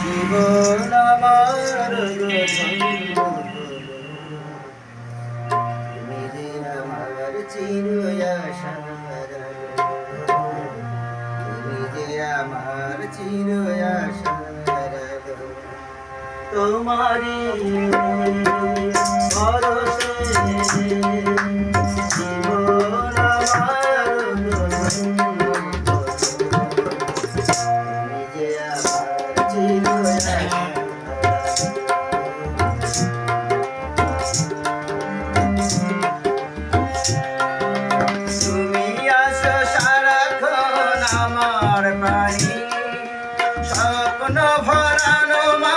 জীবন আমার নিজের আমার চিরয়া আমার চিরয়া তোমারি ভরসে লগ্ন ভরানো মা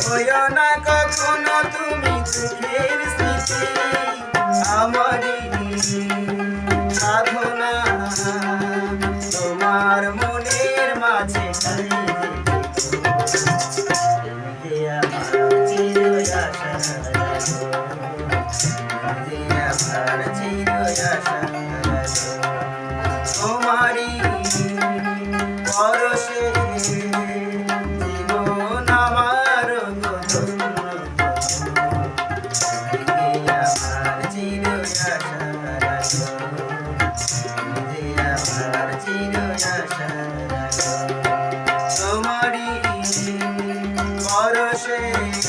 হইও না তুমি চোখের সাধনা তোমার মনের মাঝে machine.